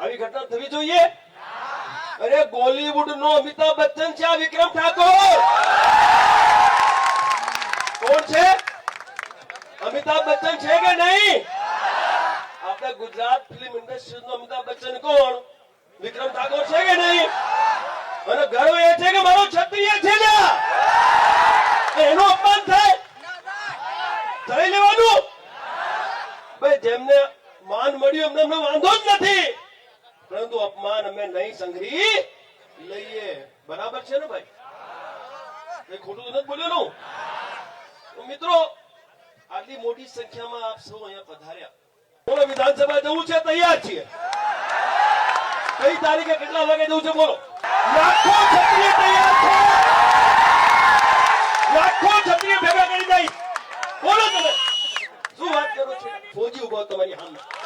આવી ઘટના થવી જોઈએ? અરે બોલીવુડ નો અમિતાભ બચ્ચન છે આ વિક્રમ ઠાકોર! કોણ છે? અમિતાભ બચ્ચન છે કે નહીં? આપણા ગુજરાત ફિલ્મ ઇન્ડસ્ટ્રી નો અમિતાભ બચ્ચન કોણ? વિક્રમ ઠાકોર છે કે નહીં? અને ગર્વ એ છે કે મારો ક્ષત્રિય છે ને? એનું અપમાન થાય? થઈ લેવાનું? ભાઈ, જેમને માન મળ્યું એમને વાંધો જ નથી. પરંતુ અપમાન અમે નહીં સંઘરી લઈએ. બરાબર છે ને ભાઈ? ખોટું નથી બોલ્યું મિત્રો, આટલી મોટી સંખ્યામાં આપ સૌ અહીંયા પધાર્યા. બોલો વિધાનસભા જવું છે? તૈયાર છીએ. કઈ તારીખે કેટલા વાગે જવું છે બોલો. લાખો છત્રી તૈયાર છે. લાખો છત્રી ભેગા કરી દઈશ બોલો તમે. શું વાત કરો છો? ફોજી ઊભો તમારી સામે